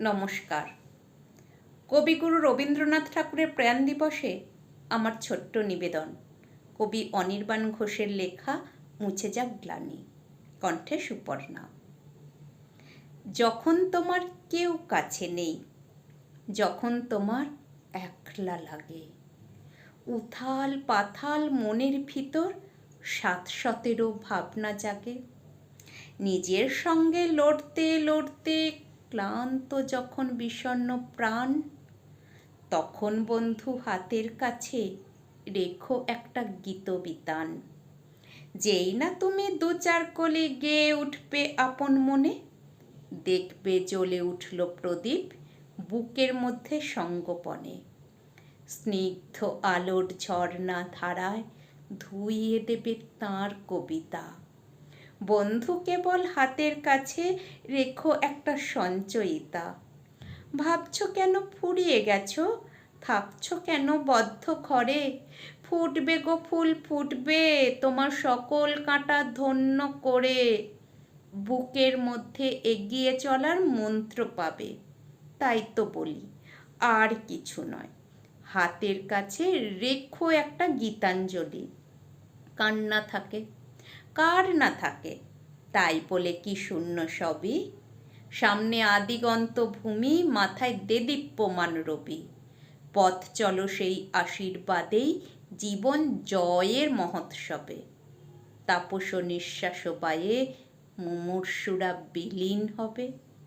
নমস্কার। কবিগুরু রবীন্দ্রনাথ ঠাকুরের প্রয়াণ দিবসে আমার ছোট্ট নিবেদন। কবি অনির্বাণ ঘোষের লেখা মুছে যাক গ্লানি, কণ্ঠে সুপর্ণা। যখন তোমার কেউ কাছে নেই, যখন তোমার একলা লাগে, উথাল পাথাল মনের ভিতর সাত সতেরো ভাবনা জাগে। নিজের সঙ্গে লড়তে লড়তে ক্লান্ত যখন বিষণ্ণ প্রাণ, তখন বন্ধু হাতের কাছে রেখো একটা গীতবিতান। যেই না তুমি দু চার কলি গেয়ে উঠবে আপন মনে, দেখবে জ্বলে উঠল প্রদীপ বুকের মধ্যে সঙ্গোপনে। স্নিগ্ধ আলোর ঝর্ণা ধারায় ধুইয়ে দেবে তাঁর কবিতা। বন্ধু কেবল হাতের কাছে রেখো একটা সঞ্চয়িতা। ভাবছ কেন ফুরিয়ে গেছো? থাকছো কেন বদ্ধ ঘরে? ফুটবে গো ফুল ফুটবে, তোমার সকল কাঁটা ধন্য করে। বুকের মধ্যে এগিয়ে চলার মন্ত্র পাবে, তাই তো বলি, আর কিছু নয়। হাতের কাছে রেখো একটা গীতাঞ্জলি। কান্না থাকে। কার না থাকে? তাই বলে কি শূন্য সবই? সামনে আদিগন্ত ভূমি, মাথায় দেদীপ্যমান রবি। পথ চল সেই আশীর্বাদেই জীবন জয়ের মহোৎসবে। তাপস নিঃশ্বাস পায়ে মুমূর্ষুরা বিলীন হবে।